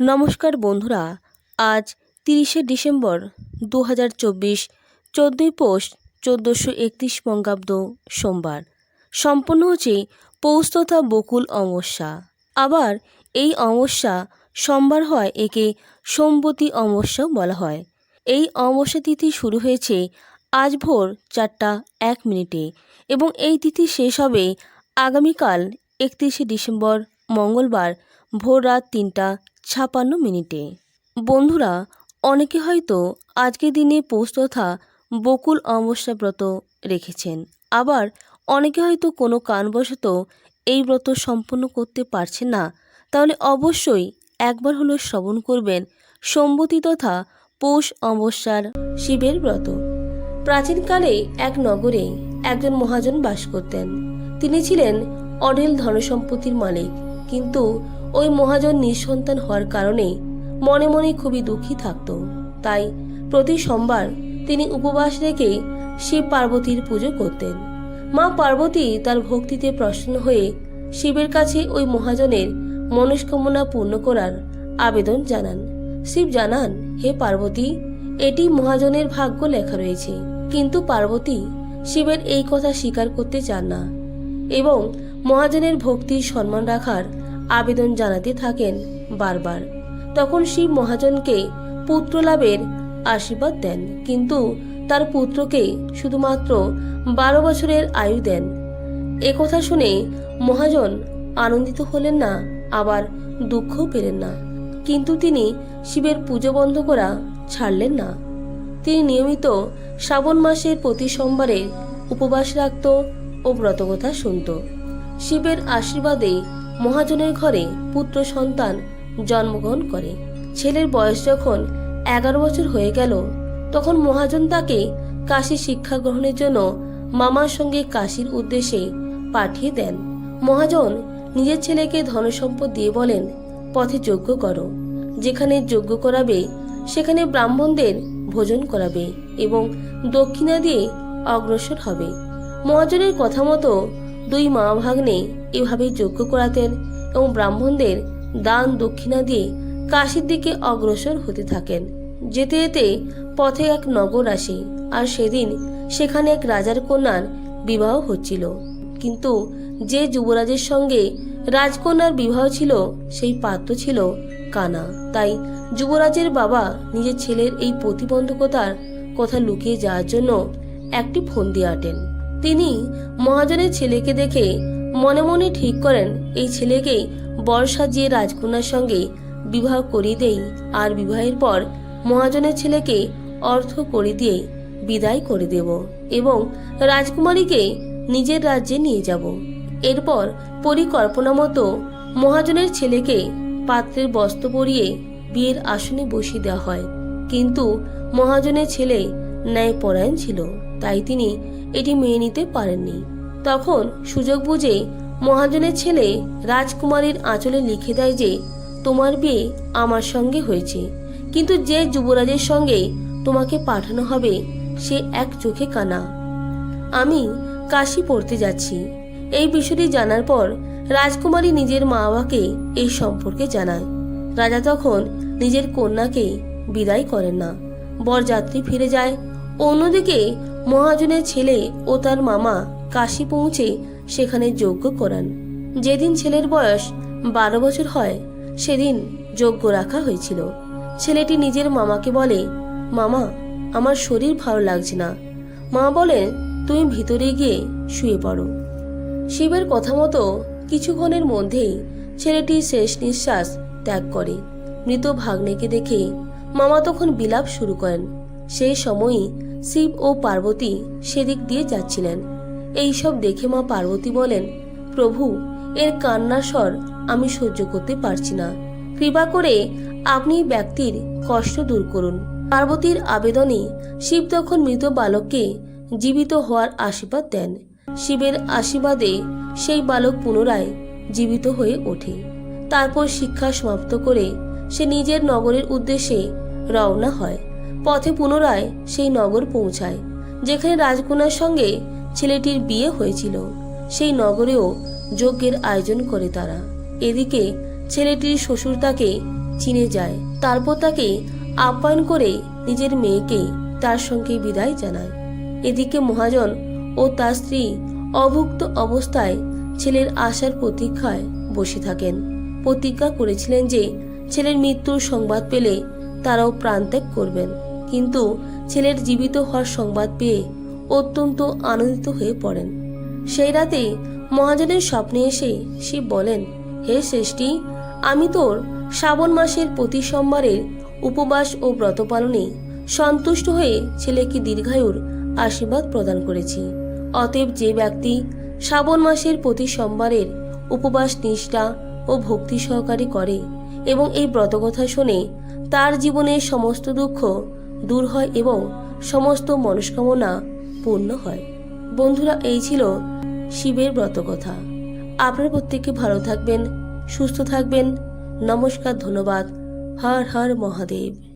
নমস্কার বন্ধুরা, আজ তিরিশে ডিসেম্বর দু হাজার চব্বিশ, চোদ্দোই পৌষ চোদ্দোশো একত্রিশ বঙ্গাব্দ সোমবার। সম্পন্ন হচ্ছে পৌষ তথা বকুল অমস্যা আবার এই অমস্যা সোমবার হয় একে সোমবতী অমাবস্যাও বলা হয়। এই অমাবস্যা তিথি শুরু হয়েছে আজ ভোর চারটা এক মিনিটে এবং এই তিথি শেষ হবে আগামীকাল একত্রিশে ডিসেম্বর মঙ্গলবার ভোর রাত তিনটা ছাপান্ন মিনিটে। বন্ধুরা, অনেকে হয়তো আজকের দিনে পৌষ তথা বকুল অমাবস্যা ব্রত রেখেছেন। আবার অনেকে হয়তো কোনো কারণবশত এই ব্রত সম্পন্ন করতে পারছেন না। তাহলে অবশ্যই একবার হলো শ্রবণ করবেন সম্বতী তথা পৌষ অমাবস্যার শিবের ব্রত। প্রাচীনকালে এক নগরে একজন মহাজন বাস করতেন। তিনি ছিলেন অঢেল ধনসম্পত্তির মালিক। কিন্তু ওই মহাজন নিঃসন্তান হওয়ার কারণে মনে মনে খুবই দুঃখী থাকত। তাই প্রতি সোমবার তিনি উপবাস রেখে শিব পার্বতীর পুজো করতেন। মা পার্বতী তার ভক্তিতে প্রসন্ন হয়ে শিবের কাছে ওই মহাজনের মনস্কামনা পূর্ণ করার আবেদন জানান। শিব জানান, হে পার্বতী, এটি মহাজনের ভাগ্য লেখা রয়েছে। কিন্তু পার্বতী, শিবের এই কথা স্বীকার করতে চান না এবং মহাজনের ভক্তির সম্মান রাখার আবেদন জানাতে থাকেন বারবার। তখন শিব মহাজনকে পুত্র লাভের আশীর্বাদ দেন, কিন্তু তার পুত্রকে শুধুমাত্র বারো বছরের আয়ু দেন। একথা শুনে মহাজন আনন্দিত হলেন না, আবার দুঃখও পেলেন না। কিন্তু তিনি শিবের পুজো বন্ধ করা ছাড়লেন না। তিনি নিয়মিত শ্রাবণ মাসের প্রতি সোমবারে উপবাস রাখত ও ব্রতকথা শুনত। শিবের আশীর্বাদে মহাজনের ঘরে পুত্র সন্তান জন্মগ্রহণ করে। ছেলের বয়স যখন এগারো বছর হয়ে গেল, তখন মহাজন তাকে কাশী শিক্ষা গ্রহণের জন্য মামার সঙ্গে কাশীর উদ্দেশ্যে পাঠিয়ে দেন। মহাজন নিজের ছেলেকে ধনসম্পদ দিয়ে বলেন, পথে যজ্ঞ করো। যেখানে যজ্ঞ করাবে, সেখানে ব্রাহ্মণদের ভোজন করাবে এবং দক্ষিণা দিয়ে অগ্রসর হবে। মহাজনের কথা মতো দুই মা ভাগ্নে এভাবেই যজ্ঞ করাতেন এবং ব্রাহ্মণদের দান দক্ষিণা দিয়ে কাশির দিকে অগ্রসর হতে থাকেন। যেতে যেতে পথে এক নগর আসে আর সেদিন সেখানে এক রাজার কন্যার বিবাহ হচ্ছিল। কিন্তু যে যুবরাজের সঙ্গে রাজকন্যার বিবাহ ছিল, সেই পাত্র ছিল কানা। তাই যুবরাজের বাবা নিজের ছেলের এই প্রতিবন্ধকতার কথা লুকিয়ে যাওয়ার জন্য একটি ফোন দিয়ে আটেন। তিনি মহাজনের ছেলেকে দেখে মনে মনে ঠিক করেন, এই ছেলেকে বর্ষা সাজিয়ে রাজকন্যার সঙ্গে বিবাহ করিয়ে দেই। আর বিবাহের পর মহাজনের ছেলেকে অর্থ করে দিয়ে বিদায় করে দেব এবং রাজকুমারীকে নিজের রাজ্যে নিয়ে যাব। এরপর পরিকল্পনা মতো মহাজনের ছেলেকে পাত্রের বস্ত্র পরিয়ে বিয়ের আসনে বসিয়ে দেওয়া হয়। কিন্তু মহাজনের ছেলে ন্যায়পরায়ণ ছিল। তাই তিনি এটি মেনে নিতে পারেননি। তখন সুযোগ বুঝে মহাজনের ছেলে রাজকুমারীর আঁচলে লিখে দেয় যে, তোমার বিয়ে আমার সঙ্গে হয়েছে। কিন্তু যে যুবরাজের সঙ্গে তোমাকে পাঠানো হবে, সে এক চোখে কানা। আমি কাশি পড়তে যাচ্ছি। এই বিষয়টি জানার পর রাজকুমারী নিজের মা বাবাকে এই সম্পর্কে জানায়। রাজা তখন নিজের কন্যাকে বিদায় করেন না। বরযাত্রী ফিরে যায়। অন্যদিকে মহাজনের ছেলে ও তার মামা কাশি পৌঁছে সেখানে যজ্ঞ করান। যেদিন ছেলের বয়স বারো বছর হয়, সেদিন যজ্ঞ রাখা হয়েছিল। ছেলেটি নিজের মামাকে বলে, মামা, আমার শরীর ভালো লাগছে না। মা বলেন তুমি ভিতরে গিয়ে শুয়ে পড়ো। শিবের কথা মতো কিছুক্ষণের মধ্যেই ছেলেটি শেষ নিঃশ্বাস ত্যাগ করে। মৃত ভাগ্নেকে দেখে মামা তখন বিলাপ শুরু করেন। সেই সময়ই শিব ও পার্বতী সেদিক দিয়ে যাচ্ছিলেন। এইসব দেখে মা পার্বতী বলেন, প্রভু, এর কান্নার স্বর আমি সহ্য করতে পারছি না। কৃপা করে আপনি ব্যক্তির কষ্ট দূর করুন। পার্বতীর আবেদনে শিব তখন মৃত বালককে জীবিত হওয়ার আশীর্বাদ দেন। শিবের আশীর্বাদে সেই বালক পুনরায় জীবিত হয়ে ওঠে। তারপর শিক্ষা সমাপ্ত করে সে নিজের নগরের উদ্দেশ্যে রওনা হয়। পথে পুনরায় সেই নগর পৌঁছায়, যেখানে রাজকন্যার সঙ্গে ছেলেটির বিয়ে হয়েছিল। সেই নগরেও যজ্ঞের আয়োজন করে তারা। এদিকে ছেলেটির শ্বশুর তাকে চিনে যায়, তারপর তাকে আপ্যায়ন করে নিজের মেয়েকে তার সঙ্গে বিদায় জানায়। এদিকে মহাজন ও তার স্ত্রী অভুক্ত অবস্থায় ছেলের আসার প্রতীক্ষায় বসে থাকেন। প্রতিজ্ঞা করেছিলেন যে ছেলের মৃত্যুর সংবাদ পেলে তারাও প্রাণত্যাগ করবেন। কিন্তু ছেলের জীবিত হওয়ার সংবাদ পেয়ে অত্যন্ত আনন্দিত হয়ে পড়েন। সেই রাতে মহাজনের স্বপ্নে এসে শিব বলেন, হে শ্রেষ্ঠী আমি তোর শ্রাবণ মাসের প্রতি সোমবারের উপবাস ও ব্রত পালনে সন্তুষ্ট হয়ে ছেলেকে দীর্ঘায়ুর আশীর্বাদ প্রদান করেছি। অতএব যে ব্যক্তি শ্রাবণ মাসের প্রতি সোমবারের উপবাস, নিষ্ঠা ও ভক্তি সহকারে করে এবং এই ব্রতকথা শুনে তার জীবনের সমস্ত দুঃখ দূর হয় এবং সমস্ত মনস্কামনা পূর্ণ হয়। বন্ধুরা, এই ছিল শিবের ব্রতকথা। আপনার প্রত্যেকে ভালো থাকবেন, সুস্থ থাকবেন। নমস্কার, ধন্যবাদ। হর হর মহাদেব।